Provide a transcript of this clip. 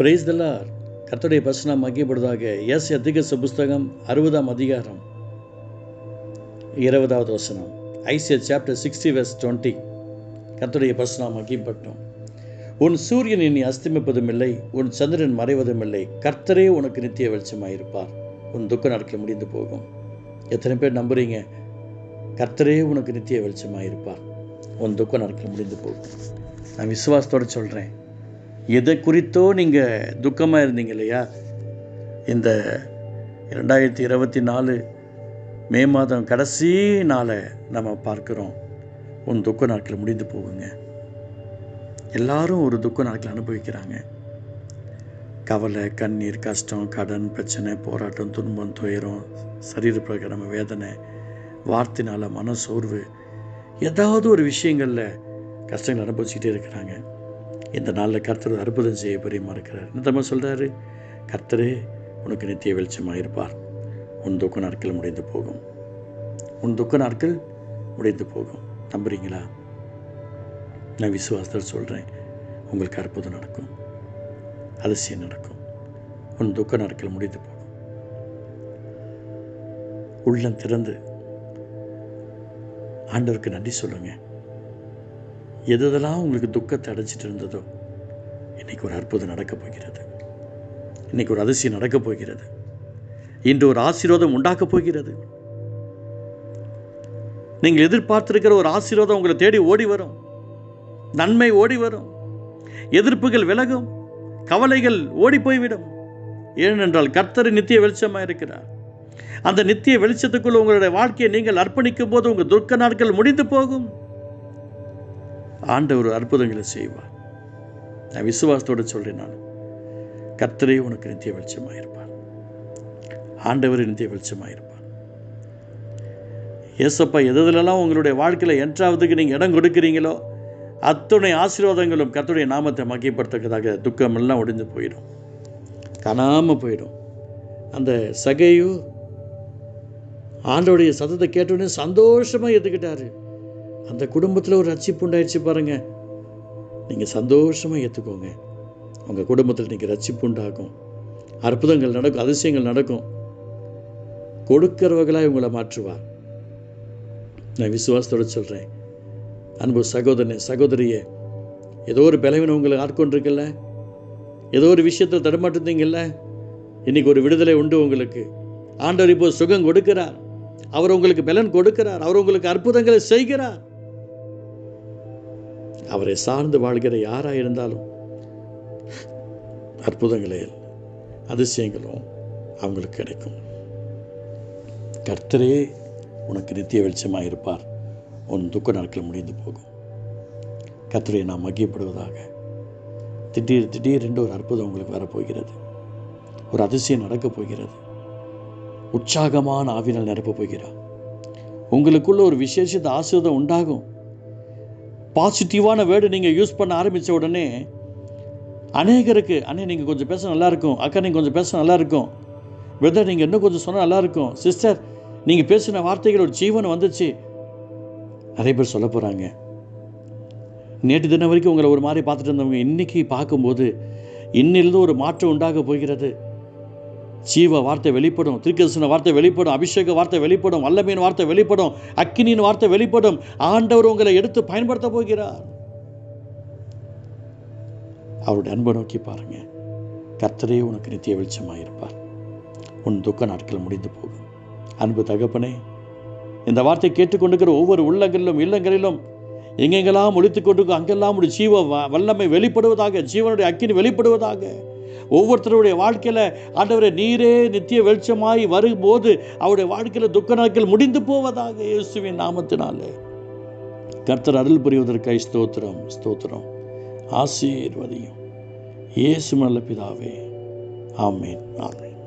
Price தல்லார் கத்துடைய பசனா மகிப்படுவதாக S எத்திகச புஸ்தகம் அறுபதாம் அதிகாரம் இருபதாவது வசனம். Isaiah chapter sixty verse twenty கத்துடைய பசனா மகிப்பட்டோம் உன் சூரியன் இனி அஸ்தமிப்பதும் இல்லை உன் சந்திரன் மறைவதும் இல்லை கர்த்தரே உனக்கு நித்திய வெளிச்சமாயிருப்பார் உன் துக்க நாட்கள் முடிந்து போகும். எத்தனை பேர் நம்புறீங்க? கர்த்தரே உனக்கு நித்திய வெளிச்சமாயிருப்பார் உன் துக்க நாட்கள் முடிந்து போகும். நான் விசுவாசத்தோடு சொல்கிறேன் எதை குறித்தோ நீங்கள் துக்கமாக இருந்தீங்க இல்லையா? இந்த ரெண்டாயிரத்தி இருபத்தி நாலு மே மாதம் கடைசி நாளை நம்ம பார்க்குறோம். உன் துக்க நாட்கள் முடிந்து போகுங்க. எல்லாரும் ஒரு துக்க நாட்கள் அனுபவிக்கிறாங்க. கவலை கண்ணீர் கஷ்டம் கடன் பிரச்சனை போராட்டம் துன்பம் துயரம் சரீர பிரகடம வேதனை வார்த்தைனால மன சோர்வு ஏதாவது ஒரு விஷயங்களில் கஷ்டங்கள் அனுபவிச்சுக்கிட்டே இருக்கிறாங்க. இந்த நாளில் கர்த்தர் அற்புதம் செய்ய பெரியமாக இருக்கிறார். என்ன தம்மா சொல்கிறாரு கர்த்தரே உனக்கு நித்திய வெளிச்சமாக இருப்பார் உன் துக்க நாட்கள் முடிந்து போகும். உன் துக்க நாட்கள் முடிந்து போகும். நம்புறீங்களா? நான் விசுவாசத்தில் சொல்கிறேன் உங்களுக்கு அற்புதம் நடக்கும். அதிசயம் நடக்கும். உன் துக்க நாட்கள் முடிந்து போகும். உள்ளம் திறந்து. ஆண்டவருக்கு நன்றி சொல்லுங்கள் எது எதெல்லாம் உங்களுக்கு துக்கத்தை அடைச்சிட்டு இருந்ததோ இன்னைக்கு ஒரு அற்புதம் நடக்கப் போகிறது. இன்னைக்கு ஒரு அதிசயம் நடக்கப் போகிறது. இன்று ஒரு ஆசீர்வாதம் உண்டாக்கப் போகிறது. நீங்கள் எதிர்பார்த்திருக்கிற ஒரு ஆசீர்வாதம் உங்களை தேடி ஓடி வரும். நன்மை ஓடி வரும். எதிர்ப்புகள் விலகும். கவலைகள் ஓடி போய்விடும். ஏனென்றால் கர்த்தர் நித்திய வெளிச்சமாக இருக்கிறார். அந்த நித்திய வெளிச்சத்துக்குள் உங்களுடைய வாழ்க்கையை நீங்கள் அர்ப்பணிக்கும் போது உங்கள் துர்க்க நாட்கள் முடிந்து போகும். ஆண்டவர் அற்புதங்களை செய்வார். நான் விசுவாசத்தோடு சொல்கிறேன் நான். கர்த்தரே உனக்கு நித்திய வெளிச்சமாக இருப்பார் ஆண்டவர் நித்திய வெளிச்சமாக இருப்பார் ஏசப்பா எதுலெல்லாம் உங்களுடைய வாழ்க்கையில் என்றாவதுக்கு நீங்கள் இடம் கொடுக்குறீங்களோ அத்துணை ஆசீர்வாதங்களும் கத்துடைய நாமத்தை மகிப்படுத்தக்கதாக துக்கமெல்லாம் ஒடிந்து போயிடும். காணாமல் போயிடும். அந்த சகையு ஆண்டோடைய சத்தத்தை கேட்டோடனே சந்தோஷமாக ஏற்றுக்கிட்டாரு அந்த குடும்பத்தில் ஒரு ரட்சிப்பு உண்டாயிடுச்சு பாருங்க. நீங்கள் சந்தோஷமாக ஏற்றுக்கோங்க உங்கள் குடும்பத்தில் நீங்கள் ரட்சிப்பு உண்டாகும். அற்புதங்கள் நடக்கும் அதிசயங்கள் நடக்கும். கொடுக்கிறவர்களாக உங்களை மாற்றுவார். நான் விசுவாசத்தோடு சொல்கிறேன் அன்பு சகோதரனே சகோதரியே ஏதோ ஒரு பலவீனம் உங்களை ஆட்கொண்டிருக்குல்ல? ஏதோ ஒரு விஷயத்தில் தடுமாட்டிருந்தீங்கல்ல இன்னைக்கு ஒரு விடுதலை உண்டு உங்களுக்கு. ஆண்டவர் இப்போ சுகம் கொடுக்கிறார். அவர் உங்களுக்கு பலன் கொடுக்கிறார். அவர் உங்களுக்கு அற்புதங்களை செய்கிறார். அவரை சார்ந்து வாழ்கிற யாராக இருந்தாலும் அற்புதங்களே அதிசயங்களும் அவங்களுக்கு கிடைக்கும். கர்த்தரே உனக்கு நித்திய வெளிச்சமாக இருப்பார். உன் துக்க நாட்கள் முடிந்து போகும். கர்த்தரை நாம் மகியப்படுவதாக திடீர் திடீரென்று ஒரு அற்புதம் உங்களுக்கு வரப்போகிறது. ஒரு அதிசயம் நடக்கப் போகிறது. உற்சாகமான ஆவினால் நிரப்பப் போகிறார். உங்களுக்குள்ள ஒரு விசேஷத்த ஆசீர்வாதம் உண்டாகும். பாசிட்டிவான வேர்டு நீங்கள் யூஸ் பண்ண ஆரம்பித்த உடனே அநேகருக்கு அண்ணே நீங்கள் கொஞ்சம் பேச நல்லாயிருக்கும் அக்கா நீங்கள் கொஞ்சம் பேச நல்லாயிருக்கும் பிரதர் நீங்கள் இன்னும் கொஞ்சம் சொன்னால் நல்லாயிருக்கும் சிஸ்டர் நீங்கள் பேசின வார்த்தைகள் ஒரு ஜீவன் வந்துச்சு. நிறைய பேர் சொல்ல போகிறாங்க நேற்று தினம் வரைக்கும் உங்களை ஒரு மாதிரி பார்த்துட்டு இருந்தவங்க இன்றைக்கி பார்க்கும்போது இன்னிலிருந்து ஒரு மாற்றம் உண்டாக போகிறது. ஜீவ வார்த்தை வெளிப்படும் திருக்கதர்சன வார்த்தை வெளிப்படும் அபிஷேக வார்த்தை வெளிப்படும் வல்லமையின் வார்த்தை வெளிப்படும் அக்கினியின் வார்த்தை வெளிப்படும். ஆண்டவர் உங்களை எடுத்து பயன்படுத்த போகிறார். அவருடைய அன்பை நோக்கி பாருங்க. கர்த்தரே உனக்கு நித்திய வெளிச்சமாக இருப்பார் உன் துக்க நாட்கள் முடிந்து போகும். அன்பு தகப்பனே இந்த வார்த்தை கேட்டுக்கொண்டிருக்கிற ஒவ்வொரு உள்ளங்களிலும் இல்லங்களிலும் எங்கெங்கெல்லாம் ஒழித்து கொண்டிருக்கோ அங்கெல்லாம் ஒரு ஜீவ வல்லமை வெளிப்படுவதாக ஜீவனுடைய அக்கினி வெளிப்படுவதாக ஒவ்வொருத்தருடைய வாழ்க்கையில் ஆண்டவரை நீரே நித்திய வெளிச்சமாய் வரும்போது அவருடைய வாழ்க்கையில் துக்க நாட்கள் முடிந்து போவதாக இயேசுவின் நாமத்தினாலே. கர்த்தர் அருள் புரிவதற்காய் ஸ்தோத்திரம் ஸ்தோத்திரம். ஆசீர்வதியும். இயேசு நல்ல பிதாவே. ஆமேன் ஆமேன்.